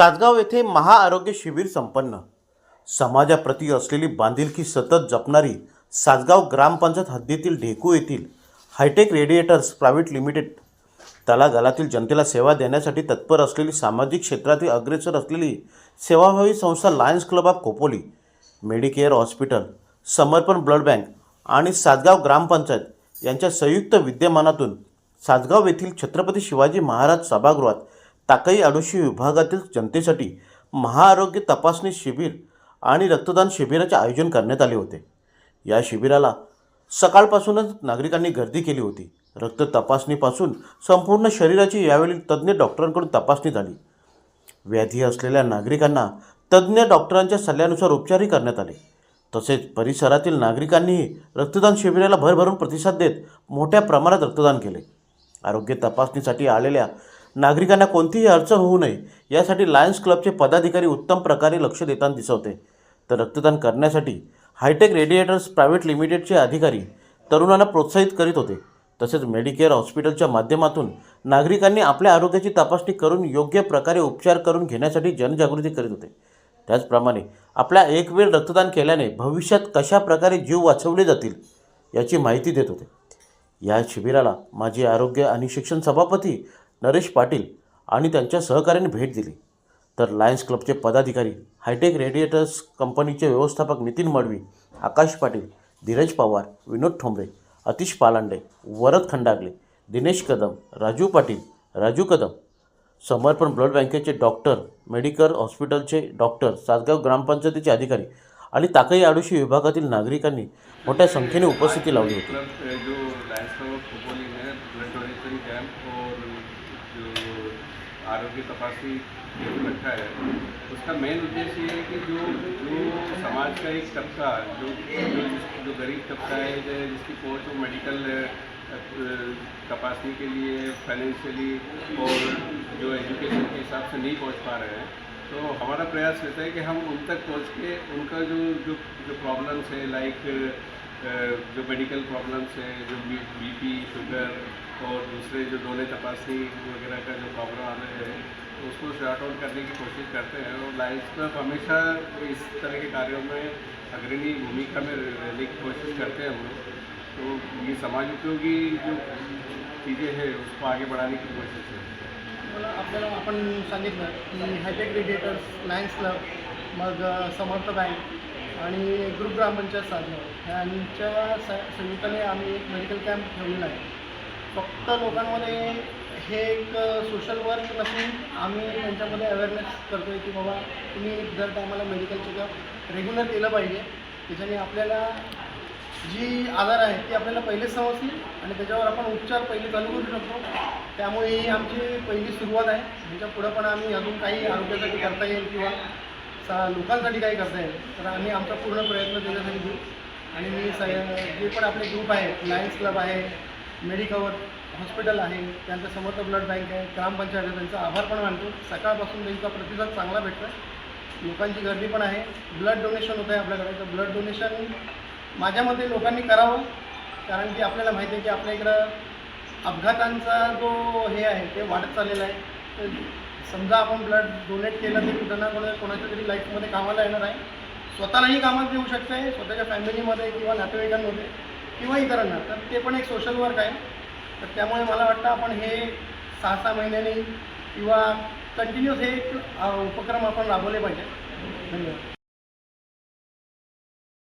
सातगाव येथे महाआरोग्य शिबिर संपन्न. समाजाप्रती असलेली बांधिलकी सतत जपणारी सातगाव ग्रामपंचायत हद्दीतील ढेकू येथील हायटेक रेडिएटर्स प्रायव्हेट लिमिटेड तलागालातील जनतेला सेवा देण्यासाठी तत्पर असलेली सामाजिक क्षेत्रातील अग्रेसर असलेली सेवाभावी संस्था lions club of Khopoli medicare hospital Samarpan blood bank आणि सातगाव ग्रामपंचायत यांच्या संयुक्त विद्यमानातून सातगाव येथील छत्रपती शिवाजी महाराज सभागृहात ताकई आडोशी विभागातील जनतेसाठी महाआरोग्य तपासणी शिबिर आणि रक्तदान शिबिराचे आयोजन करण्यात आले होते. या शिबिराला सकाळपासूनच नागरिकांनी गर्दी केली होती. रक्त तपासणीपासून संपूर्ण शरीराची यावेळी तज्ज्ञ डॉक्टरांकडून तपासणी झाली. व्याधी असलेल्या नागरिकांना तज्ज्ञ डॉक्टरांच्या सल्ल्यानुसार उपचारही करण्यात आले. तसेच परिसरातील नागरिकांनीही रक्तदान शिबिराला भरभरून प्रतिसाद देत मोठ्या प्रमाणात रक्तदान केले. आरोग्य तपासणीसाठी आलेल्या नागरिकांना कोणतीही अडचण होऊ नये. यासाठी लायन्स क्लबचे पदाधिकारी उत्तम प्रकारे लक्ष देताना दिसवते. तर रक्तदान करण्यासाठी हायटेक रेडिएटर्स प्रायव्हेट लिमिटेडचे अधिकारी तरुणांना प्रोत्साहित करीत होते. तसेच मेडिकेअर हॉस्पिटलच्या माध्यमातून नागरिकांनी आपल्या आरोग्याची तपासणी करून योग्य प्रकारे उपचार करून घेण्यासाठी जनजागृती करीत होते. त्याचप्रमाणे आपल्या एक वेळ रक्तदान केल्याने भविष्यात कशा प्रकारे जीव वाचवले जातील याची माहिती देत होते. या शिबिराला माजी आरोग्य आणि शिक्षण सभापती नरेश पाटील आणि त्यांच्या सहकार्याने भेट दिली. तर लायन्स क्लबचे पदाधिकारी हायटेक रेडिएटर्स कंपनीचे व्यवस्थापक नितीन मडवी आकाश पाटील धीरज पवार विनोद ठोंबरे अतिश पालांडे वरद खंडागले दिनेश कदम राजू पाटील राजू कदम समर्पण ब्लड बँकेचे डॉक्टर मेडिकल हॉस्पिटलचे डॉक्टर सासगाव ग्रामपंचायतीचे अधिकारी आणि ताकई आडोशी विभागातील नागरिकांनी मोठ्या संख्येने उपस्थिती लावली होती. जो जो आरोग्य तपासी रखा है उसका मेन उद्देश्य ये है कि जो जो समाज का एक तबका जो जो, जो गरीब तबका है जो जिसकी पहुँच वो मेडिकल तपासनी के लिए फाइनेंशियली और जो एजुकेशन के हिसाब से नहीं पहुंच पा रहे हैं तो हमारा प्रयास रहता है कि हम उन तक पहुँच के उनका जो जो जो प्रॉब्लम्स है लाइक जो मेडिकल प्रॉब्लम्स है, जो बी बीपी शुगर और दूसरे जो डोले तपासी वगैरह का जो प्रॉब्लम आ रहे हैं तो उसको शॉर्ट आउट करने की कोशिश करते हैं और लाइफ क्लब हमेशा इस तरह के कार्यों में अग्रणी भूमिका में रहने की कोशिश करते हैं हम लोग। तो ये समाज उपयोगी जो चीज़ें हैं, उसको आगे बढ़ाने की कोशिश है। मला आपल्याला आपण सांगितलं की हायटेक क्रिकेटर्स लायन्स क्लब मग समर्थ बँक आणि ग्रुप ग्रामपंचायत साधगाव ह्यांच्या स संयुक्ताने आम्ही एक मेडिकल कॅम्प ठेवलेला आहे. फक्त लोकांमध्ये हे एक सोशल वर्क नसून आम्ही त्यांच्यामध्ये अवेअरनेस करतो आहे की बाबा तुम्ही दर टायमाला मेडिकल चेकअप रेग्युलर केलं पाहिजे त्याच्याने आपल्याला जी आजार आहेत ती आपल्याला पहिलेच समजतील आणि त्याच्यावर आपण उपचार पहिले चालू करू शकतो. त्यामुळे ही आमची पहिली सुरुवात आहे. ह्याच्या पुढं पण आम्ही अजून काही आरोग्यासाठी करता येईल किंवा सा लोकांसाठी काही करता येईल. तर आम्ही आमचा पूर्ण प्रयत्न त्याच्यासाठी घेऊ. आणि मी स जे पण आपले ग्रुप आहेत लायन्स क्लब आहे मेडिकवर हॉस्पिटल आहे त्यांचं समर्थ ब्लड बँक आहे ग्रामपंचायत आहे त्यांचा आभार पण मानतो. सकाळपासून त्यांचा प्रतिसाद चांगला भेटतो लोकांची गर्दी पण आहे. ब्लड डोनेशन होतं आहे आपल्याकडे. तर ब्लड डोनेशन माझ्या मते लोकांनी करावं कारण की आपल्याला माहिती आहे की आपल्या इकडं अपघातांचा जो हे आहे ते वाढत चाललेला आहे. तर समजा आपण ब्लड डोनेट केलं ते कुठं ना कुठं कोणाच्या तरी लाईफमध्ये कामाला येणार आहे. स्वतःलाही कामात येऊ शकते स्वतःच्या फॅमिलीमध्ये किंवा नातेवाईकांमध्ये किंवा इतरांना. तर ते पण एक सोशल वर्क आहे. तर त्यामुळे मला वाटतं आपण हे सहा सहा महिन्यांनी किंवा कंटिन्यूस हे एक उपक्रम आपण राबवले पाहिजे. धन्यवाद.